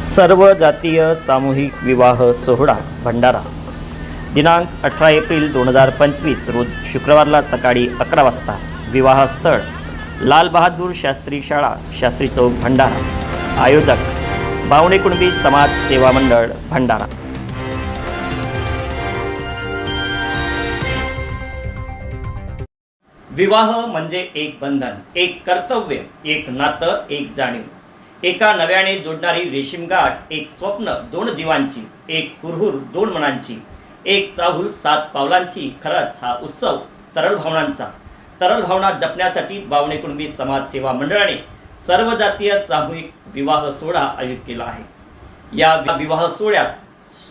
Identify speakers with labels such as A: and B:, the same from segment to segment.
A: सर्व जातीय सामूहिक विवाह सोहळा भंडारा. दिनांक अठरा एप्रिल दोन हजार पंचवीस रोज शुक्रवारला सकाळी अकरा वाजता विवाहस्थळ लालबहादूर शास्त्री शाळा शास्त्री चौक भंडारा. आयोजक बावणे कुणबी समाज सेवा मंडळ भंडारा. विवाह म्हणजे एक बंधन एक कर्तव्य एक नातं एक जाणीव. एका नव्याने जोडणारी रेशीमगाठ एक स्वप्न दोन जीवांची एक हुरहुर दोन मनांची एक चाहूल सात पावलांची खरंच हा उत्सव तरल भावनांचा. तरल भावना जपण्यासाठी बावणे कुणबी समाज सेवा मंडळाने सर्व जातीय सामूहिक विवाह सोहळा आयोजित केला आहे. या विवाह सोहळ्यात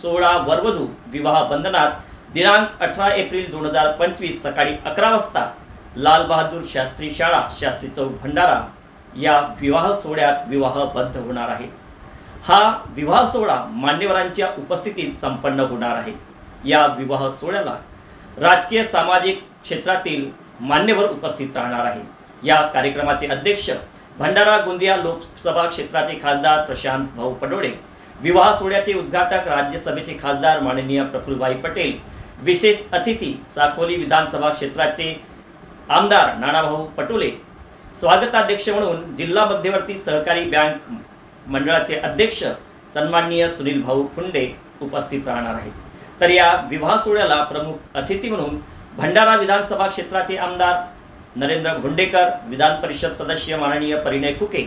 A: सोळा वरवधू विवाह बंधनात दिनांक अठरा एप्रिल दोन हजार पंचवीस सकाळी अकरा वाजता लाल बहादूर शास्त्री शाळा शास्त्री चौक भंडारा या विवाह सोहळ्यात विवाहबद्ध होणार आहे. हा विवाह सोहळा मान्यवरांच्या उपस्थितीत संपन्न होणार आहे. या विवाह सोहळ्याला राजकीय सामाजिक क्षेत्रातील मान्यवर उपस्थित राहणार आहे. या कार्यक्रमाचे अध्यक्ष भंडारा गोंदिया लोकसभा क्षेत्राचे खासदार प्रशांत भाऊ पडोळे विवाह सोहळ्याचे उद्घाटक राज्यसभेचे खासदार माननीय प्रफुल्लभाई पटेल विशेष अतिथी साकोली विधानसभा क्षेत्राचे आमदार नानाभाऊ पटोले स्वागताध्यक्ष म्हणून जिल्हा मध्यवर्ती सहकारी बँक मंडळाचे अध्यक्ष सन्माननीय सुनील भाऊ फुंडे उपस्थित राहणार आहेत. तर या विवाह सोहळ्याला प्रमुख अतिथी म्हणून भंडारा विधानसभा क्षेत्राचे आमदार नरेंद्र गुंडेकर विधान परिषद सदस्य माननीय परिणय फुके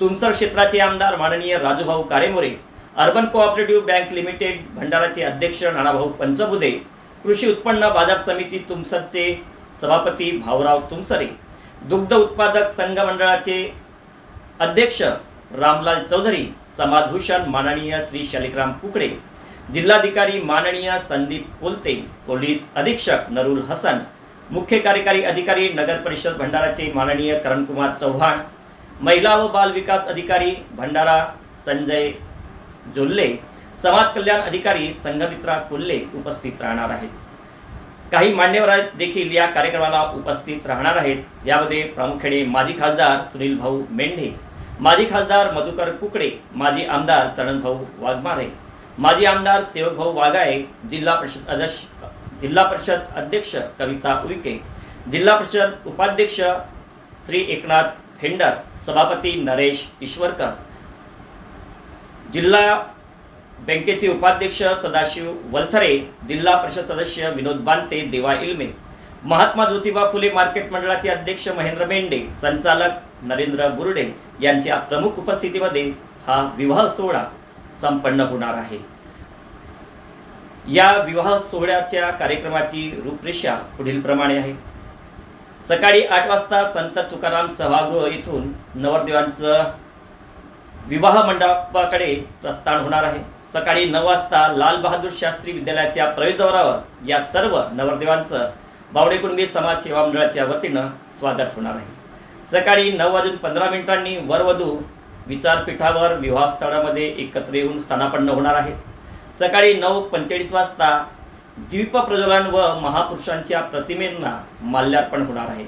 A: तुमसर क्षेत्राचे आमदार माननीय Rajubhau Karemore urban cooperative bank limited भंडाराचे अध्यक्ष नानाभाऊ पंचबुधे कृषी उत्पन्न बाजार समिती तुमसरचे सभापती भाऊराव तुमसरे दुग्ध उत्पादक संघ मंडळाचे अध्यक्ष रामलाल चौधरी समाजभूषण माननीय श्री शालिकराम कुकडे जिल्हाधिकारी माननीय संदीप कोलते पोलीस अधीक्षक नरुल हसन मुख्य कार्यकारी अधिकारी नगर परिषद भंडाराचे माननीय करणकुमार चव्हाण महिला व बाल विकास अधिकारी भंडारा संजय जोल्ले समाज कल्याण अधिकारी संघमित्रा कोल्हे उपस्थित राहणार आहेत. काही मान्यवर देखील या कार्यक्रमाला उपस्थित राहणार आहेत. यामध्ये प्रामुख्याने माजी खासदार सुनील भाऊ मेंढे माजी खासदार मधुकर कुकडे माजी आमदार चरणभाऊ वाघमारे माजी आमदार सेवकभाऊ वाघाळे जिल्हा परिषद अध्यक्ष जिल्हा परिषद अध्यक्ष कविता उईके जिल्हा परिषद उपाध्यक्ष श्री एकनाथ फेंडर सभापती नरेश ईश्वरकर जिल्हा बँकेचे उपाध्यक्ष सदाशिव वलथरे जिल्हा परिषद सदस्य विनोद बांते देवा इल्मे. महात्मा ज्योतिबा फुले मार्केट मंडळाचे अध्यक्ष महेंद्र मेंढे संचालक नरेंद्र बुरडे यांच्या प्रमुख उपस्थितीमध्ये हा विवाह सोहळा संपन्न होणार आहे. या विवाह सोहळ्याच्या कार्यक्रमाची रूपरेषा पुढील प्रमाणे आहे. सकाळी आठ वाजता संत तुकाराम सभागृह येथून नवरदेवांचं विवाह मंडपाकडे प्रस्थान होणार आहे. सकाळी नऊ वाजता लाल बहादूर शास्त्री विद्यालयाच्या प्रवेशद्वारावर या सर्व नवरदेवांचं बावडे कुणबी समाज सेवा मंडळाच्या वतीनं स्वागत होणार आहे. सकाळी नऊ वाजून पंधरा मिनिटांनी वरवधू विचारपीठावर विवाहस्थळामध्ये एकत्र येऊन स्थानापन्न होणार आहे सकाळी नऊ पंचेचाळीस वाजता द्वीप प्रज्वलन व महापुरुषांच्या प्रतिमेंना माल्यार्पण होणार आहे.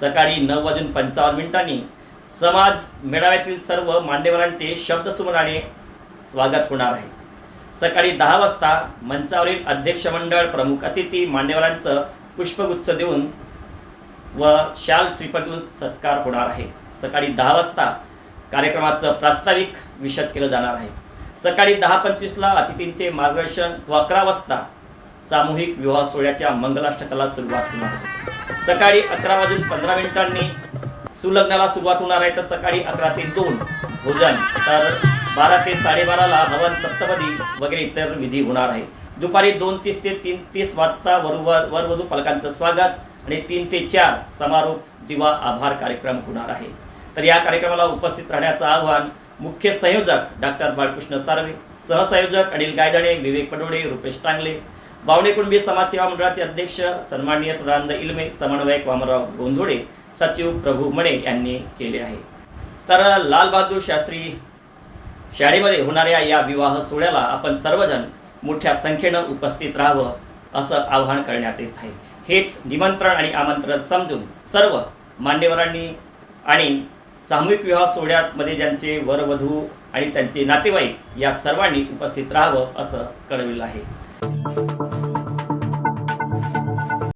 A: सकाळी नऊ वाजून पंचावन्न मिनिटांनी समाज मेळाव्यातील सर्व मान्यवरांचे शब्दसुमनाने स्वागत होणार आहे. सकाळी दहा वाजता मंचावरील अध्यक्ष मंडळ प्रमुख अतिथी मान्यवरांचं पुष्पगुच्छ देऊन व शाल श्रीफळ देऊन सत्कार होणार आहे. सकाळी दहा वाजता कार्यक्रमाचं प्रास्ताविक विशद केलं जाणार आहे. सकाळी दहा पंचवीसला अतिथींचे मार्गदर्शन व अकरा वाजता सामूहिक विवाह सोहळ्याच्या मंगलाष्टकाला सुरुवात होणार आहे. सकाळी अकरा वाजून पंधरा मिनिटांनी सुलग्नाला सुरुवात होणार आहे. तर सकाळी अकरा ते दोन भोजन. तर बारा ते साडेबाराला हवन सप्तपदी वगैरे इतर विधी होणार आहे दुपारी दोन तीस ते तीन तीस वाजता वरवर वरवधू पालकांचं स्वागत आणि तीन ते चार समारोप दिवा आभार कार्यक्रम होणार आहे. तर या कार्यक्रमाला उपस्थित राहण्याचं आवाहन मुख्य संयोजक डॉक्टर बाळकृष्ण सारवे सहसंयोजक अनिल गायदणे विवेक पडोडे रुपेश टांगले बावणे कुणबी समाज सेवा मंडळाचे अध्यक्ष सन्माननीय सदानंद इल्मे समन्वयक वामनराव गोंधोडे सचिव प्रभू मणे यांनी केले आहे. तर लालबहादूर शास्त्री शाळेमध्ये होणाऱ्या या विवाह सोहळ्याला आपण सर्वजण मोठ्या संख्येनं उपस्थित राहावं असं आवाहन करण्यात येत आहे. हेच निमंत्रण आणि आमंत्रण समजून सर्व मान्यवरांनी आणि सामूहिक विवाह सोहळ्यामध्ये ज्यांचे वरवधू आणि त्यांचे नातेवाईक या सर्वांनी उपस्थित राहावं असं कळविलं आहे.